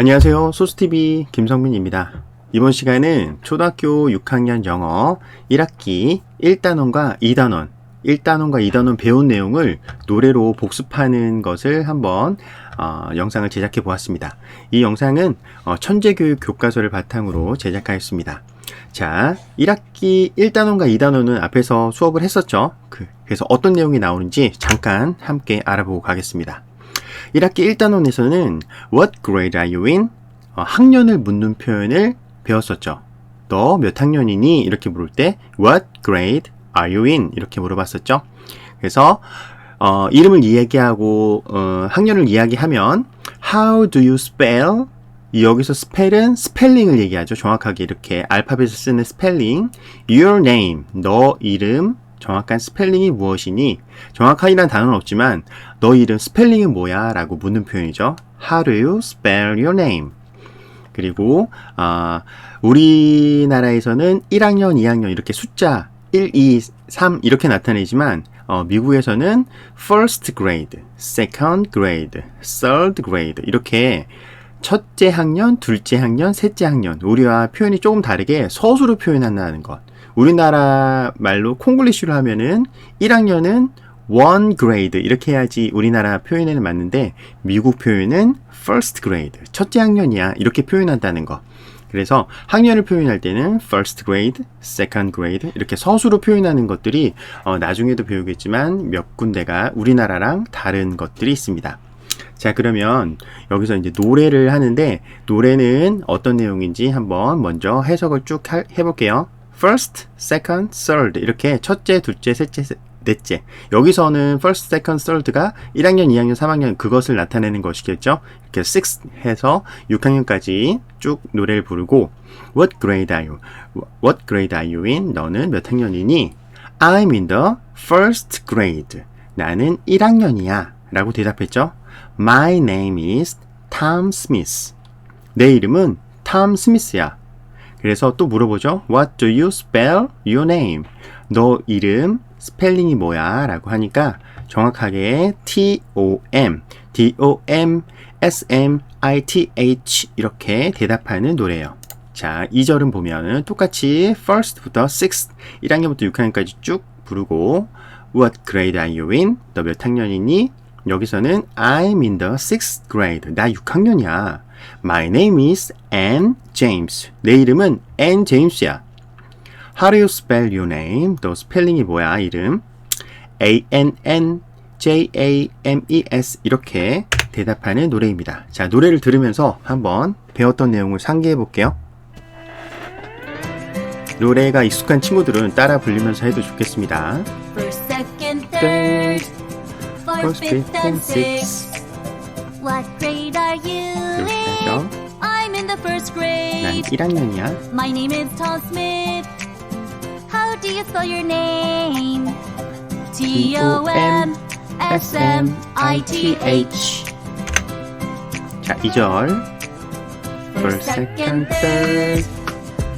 안녕하세요. 소스TV 김성민입니다. 이번 시간은 초등학교 6학년 영어 1학기 1단원과 2단원, 1단원과 2단원 배운 내용을 노래로 복습하는 것을 한번 어, 영상을 제작해 보았습니다. 이 영상은 어, 천재교육 교과서를 바탕으로 제작하였습니다. 자, 1학기 1단원과 2단원은 앞에서 수업을 했었죠. 그, 그래서 어떤 내용이 나오는지 잠깐 함께 알아보고 가겠습니다. 1학기 1단원에서는 What grade are you in? 어, 학년을 묻는 표현을 배웠었죠. 너 몇 학년이니? 이렇게 물을 때 What grade are you in? 이렇게 물어봤었죠. 그래서 어, 이름을 이야기하고 어, 학년을 이야기하면 How do you spell? 여기서 스펠은 스펠링을 얘기하죠. 정확하게 이렇게 알파벳을 쓰는 스펠링. Your name, 너 이름, 정확한 스펠링이 무엇이니? 정확하이란 단어는 없지만 너 이름 스펠링이 뭐야? 라고 묻는 표현이죠. How do you spell your name? 그리고 아, 우리나라에서는 1학년, 2학년 이렇게 숫자 1, 2, 3 이렇게 나타내지만 어, 미국에서는 first grade, second grade, third grade 이렇게 첫째 학년, 둘째 학년, 셋째 학년 우리와 표현이 조금 다르게 서술로 표현한다는 것. 우리나라 말로 콩글리쉬로 하면은 1학년은 one grade 이렇게 해야지 우리나라 표현에는 맞는데 미국 표현은 first grade 첫째 학년이야 이렇게 표현한다는 거. 그래서 학년을 표현할 때는 first grade, second grade 이렇게 서술로 표현하는 것들이 어, 나중에도 배우겠지만 몇 군데가 우리나라랑 다른 것들이 있습니다. 자, 그러면 여기서 이제 노래를 하는데 노래는 어떤 내용인지 한번 먼저 해석을 쭉 해볼게요. First, second, third 이렇게 첫째, 둘째, 셋째, 넷째. 여기서는 first, second, third가 1학년, 2학년, 3학년 그것을 나타내는 것이겠죠. 이렇게 six 해서 6학년까지 쭉 노래를 부르고 What grade are you? What grade are you in? 너는 몇 학년이니? I'm in the first grade. 나는 1학년이야. 라고 대답했죠. My name is Tom Smith. 내 이름은 탐 스미스야. 그래서 또 물어보죠. What do you spell your name? 너 이름 스펠링이 뭐야? 라고 하니까 정확하게 T-O-M, D-O-M, S-M-I-T-H 이렇게 대답하는 노래예요. 자, 2절은 보면은 똑같이 first부터 6th, 1학년부터 6학년까지 쭉 부르고 What grade are you in? 너 몇 학년이니? 여기서는 I'm in the 6th grade. 나 6학년이야. My name is Ann James. 내 이름은 Ann James야. How do you spell your name? 또 스펠링이 뭐야, 이름? A-N-N-J-A-M-E-S 이렇게 대답하는 노래입니다. 자, 노래를 들으면서 한번 배웠던 내용을 상기해 볼게요. 노래가 익숙한 친구들은 따라 불리면서 해도 좋겠습니다. First, second, third, fourth, fifth, and sixth. What grade are you first 난 grade. 1학년이야. My name is Tom Smith. How do you spell your name? T O M S M I T H. 자, 2절. First, second, third.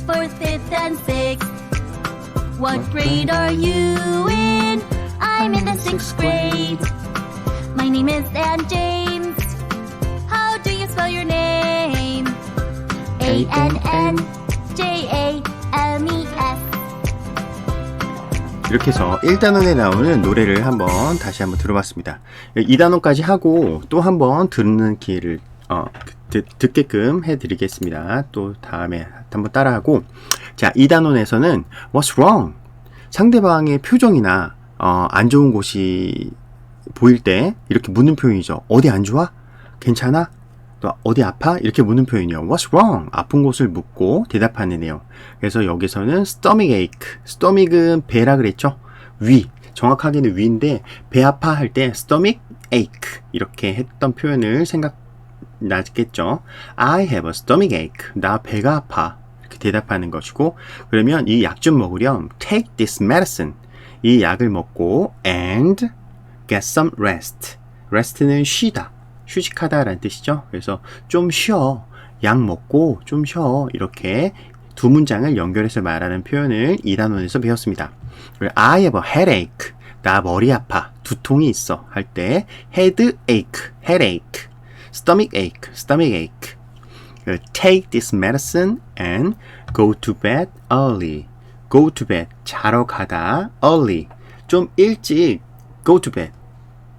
fourth, fifth, and sixth. What grade are you in? I'm in the sixth grade. My name is Ann James. How do you spell your name? A N N J A M E S. 이렇게 해서 1단원에 나오는 노래를 한번 다시 한번 들어봤습니다. 2단원까지 하고 또 한번 듣는 기회를 어, 듣, 듣게끔 해드리겠습니다. 또 다음에 한번 따라하고 자 2단원에서는 What's wrong? 상대방의 표정이나 어, 안 좋은 곳이 보일 때 이렇게 묻는 표현이죠. 어디 안 좋아? 괜찮아? 또 어디 아파? 이렇게 묻는 표현이요. What's wrong? 아픈 곳을 묻고 대답하는 내용. 그래서 여기서는 stomach ache. stomach은 배라 그랬죠? 위. 정확하게는 위인데 배 아파 할 때 stomach ache 이렇게 했던 표현을 생각나겠죠? I have a stomach ache. 나 배가 아파. 이렇게 대답하는 것이고 그러면 이 약 좀 먹으렴. Take this medicine. 이 약을 먹고 and get some rest. rest는 쉬다. 휴식하다라는 뜻이죠. 그래서 좀 쉬어. 약 먹고 좀 쉬어. 이렇게 두 문장을 연결해서 말하는 표현을 2단원에서 배웠습니다. 그리고 I have a headache. 나 머리 아파. 두통이 있어. 할 때 headache, headache. stomach ache, stomach ache. 그 Take this medicine and go to bed early. Go to bed. 자러 가다. Early. 좀 일찍 go to bed.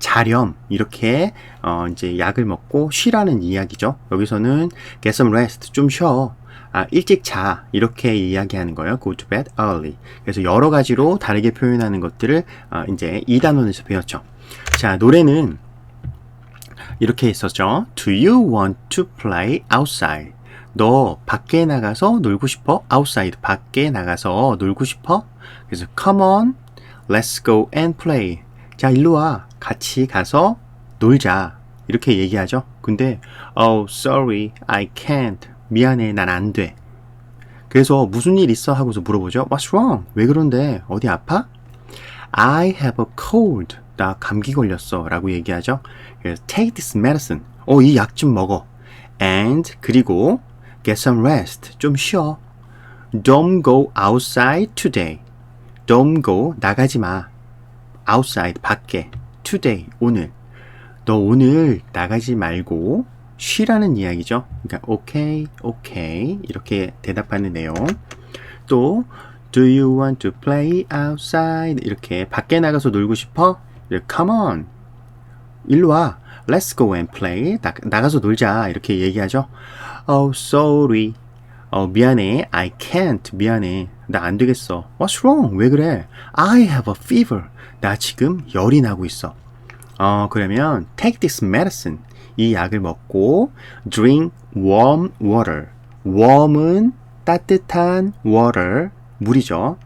자렴 이렇게 어 이제 약을 먹고 쉬라는 이야기죠. 여기서는 get some rest 좀 쉬어. 아, 일찍 자 이렇게 이야기하는 거예요. go to bed early. 그래서 여러 가지로 다르게 표현하는 것들을 어, 이제 이 단원에서 배웠죠. 자 노래는 이렇게 했었죠. Do you want to play outside? 너 밖에 나가서 놀고 싶어? outside 밖에 나가서 놀고 싶어? 그래서 come on, let's go and play. 자 일로 와 같이 가서 놀자 이렇게 얘기하죠. 근데 oh sorry I can't 미안해 난 안 돼. 그래서 무슨 일 있어 하고서 물어보죠. What's wrong? 왜 그런데 어디 아파? I have a cold. 나 감기 걸렸어. 라고 얘기하죠. 그래서 take this medicine. 어, 이 약 좀 먹어. And 그리고 get some rest. 좀 쉬어. Don't go outside today. Don't go 나가지 마. outside 밖에. Today 오늘. 너 오늘 나가지 말고 쉬라는 이야기죠. 그러니까 okay, okay 이렇게 대답하는 내용. 또 Do you want to play outside? 이렇게 밖에 나가서 놀고 싶어? Come on. 일로 와. Let's go and play. 나, 나가서 놀자. 이렇게 얘기하죠. Oh, sorry. 어, 미안해. I can't. 미안해. 나 안 되겠어. What's wrong? 왜 그래? I have a fever. 나 지금 열이 나고 있어. 어, 그러면 take this medicine. 이 약을 먹고 drink warm water. warm은 따뜻한 water, 물이죠.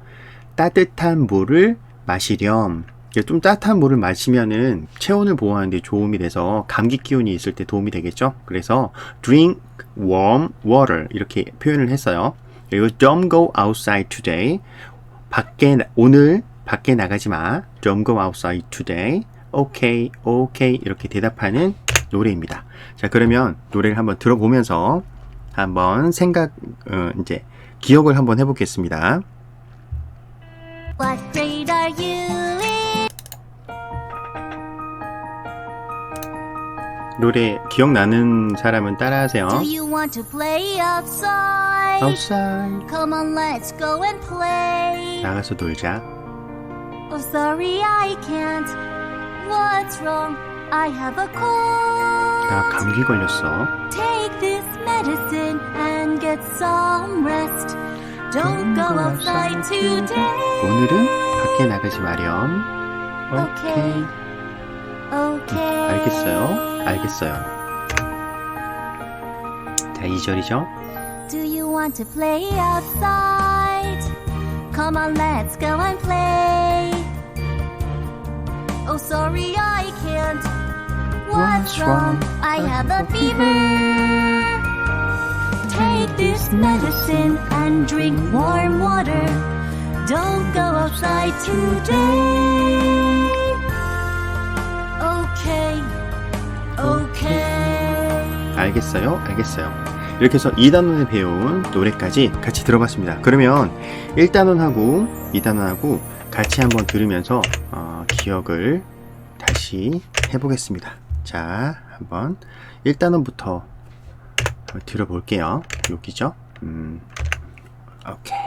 따뜻한 물을 마시렴. 좀 따뜻한 물을 마시면은 체온을 보호하는 데 도움이 돼서 감기 기운이 있을 때 도움이 되겠죠. 그래서 drink warm water 이렇게 표현을 했어요. 그리고 don't go outside today. 밖에 나- 오늘 밖에 나가지 마. Don't go outside today. Okay, okay 이렇게 대답하는 노래입니다. 자 그러면 노래를 한번 들어보면서 한번 생각 어, 이제 기억을 한번 해 보겠습니다. What grade are you in? 노래 기억나는 사람은 따라하세요. Do you want to play outside? Outside Come on, let's go and play. 나가서 놀자. Oh, sorry, I can't. What's wrong? I have a cold. 나 감기 걸렸어. Take this medicine and get some rest. Don't go outside today. 오늘은 밖에 나가지 마렴. 오케이. Okay. 알겠어요. 알겠어요. 자, 2절이죠. Do you want to play outside? Come on, let's go and play. Oh, sorry, I can't. What's wrong? I have a fever. Take this medicine and drink warm water. Don't go outside today. Okay, okay. 알겠어요. 알겠어요. 이렇게 해서 2단원에 배운 노래까지 같이 들어봤습니다. 그러면 1단원하고 2단원하고 같이 한번 들으면서 어, 기억을 다시 해보겠습니다. 자, 한번 1단원부터 들어 볼게요. 여기죠. 음, 오케이.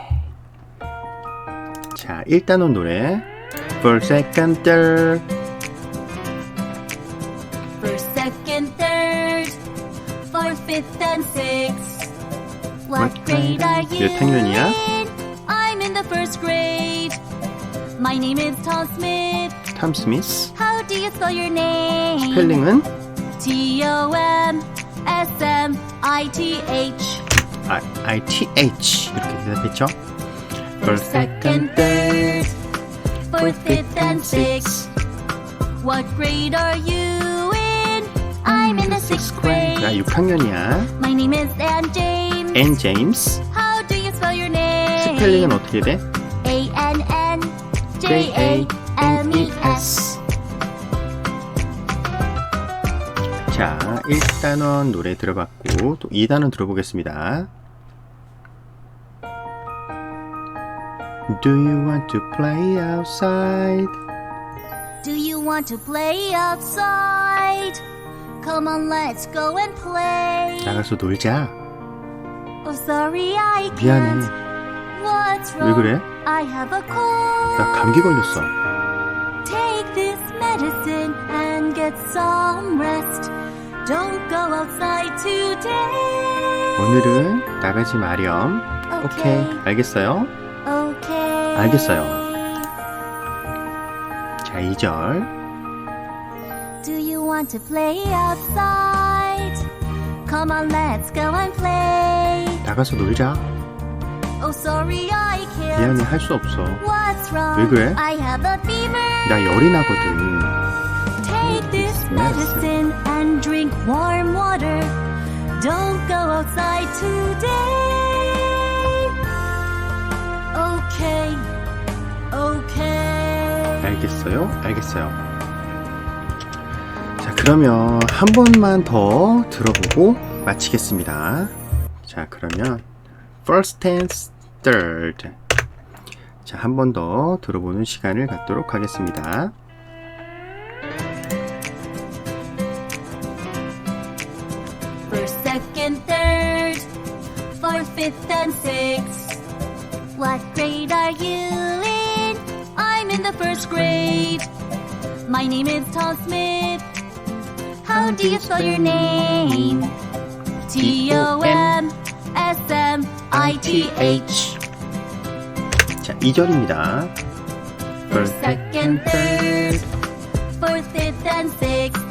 자, 1단원 노래. First, second, third. First, second, third, fourth, fifth, and sixth. What grade are you 몇 학년이야? I'm in the first grade. My name is Tom Smith. 탐 스미스. How do you spell your name? 스펠링은 T O M S M I T H. I, ITH 이렇게 대답했죠. First, second, third, fourth, fifth, and sixth. What grade are you in? I'm in the sixth 나 grade. 6학년이야. My name is Ann James. 앤 제임스. How do you spell your name? 스펠링은 어떻게 돼? A N N J A M E S. 자, 1단원 노래 들어봤고 또 2단원 들어보겠습니다. Do you want to play outside? Do you want to play outside? Come on, let's go and play. 나가서 놀자. Oh, sorry, I can't. 미안해. What's 왜 wrong? 그래? I have a cold. 나 감기 걸렸어. Take this medicine and get some rest. Don't go outside today. 오늘은 나가지 마렴. 오케이, 알겠어요? Okay. 알겠어요. 자, 2절. Do you want to play outside? Come on, let's go and play. 나가서 놀자. 미안해, 할 수 없어. 왜 그래? 나 열이 나거든. Take this medicine and drink warm water. Don't go outside today. Okay. Okay. 알겠어요? 알겠어요. 자, 그러면 한 번만 더 들어보고 마치겠습니다. 자, 그러면 first and third. 자, 한 번 더 들어보는 시간을 갖도록 하겠습니다. First, second, third, fourth, fifth, and sixth. What grade are you in? I'm in the first grade. My name is Tom Smith. How do you spell your name? T O M S M I T H. 자, 2절입니다. First, second, third, fourth, fifth, and sixth.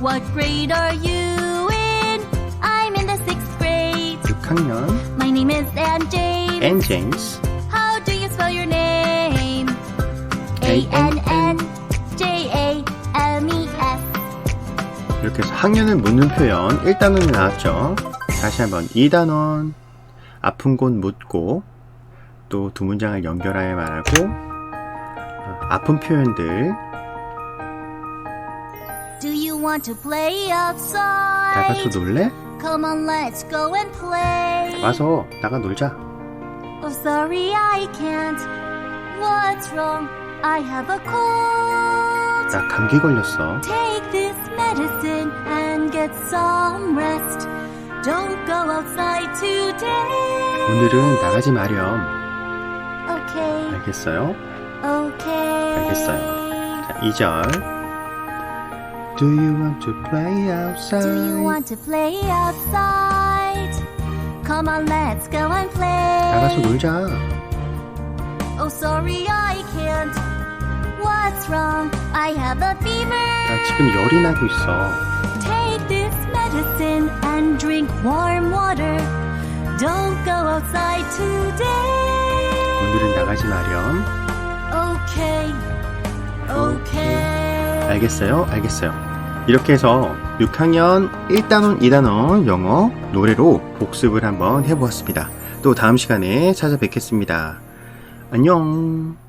What grade are you in? I'm in the sixth grade. 6학년 My name is Ann James. and James. How do you spell your name? A N N J A M E S. 이렇게 해서 학년을 묻는 표현 1단원이 나왔죠. 다시 한번 2단원 아픈 곳 묻고 또 두 문장을 연결하여 말하고 어, 아픈 표현들 Do you want to play 나가서 outside? 놀래? Come on, let's go and play. 와서 나가 놀자. Oh, sorry, I can't. What's wrong? I have a cold. 나 감기 걸렸어. Take this medicine and get some rest. Don't go outside today. 오늘은 나가지 마렴. Okay, 알겠어요? okay. 알겠어요. 자, 2절. Do you want to play outside? Do you want to play outside? Come on, let's go and play. 나가서 놀자. Oh, sorry, I can't. What's wrong? I have a fever. 나 지금 열이 나고 있어. Take this medicine and drink warm water. Don't go outside today. 오늘은 나가지 마렴. Okay, okay. 알겠어요? 알겠어요. 이렇게 해서 6학년 1단원, 2단원 영어 노래로 복습을 한번 해보았습니다. 또 다음 시간에 찾아뵙겠습니다. 안녕.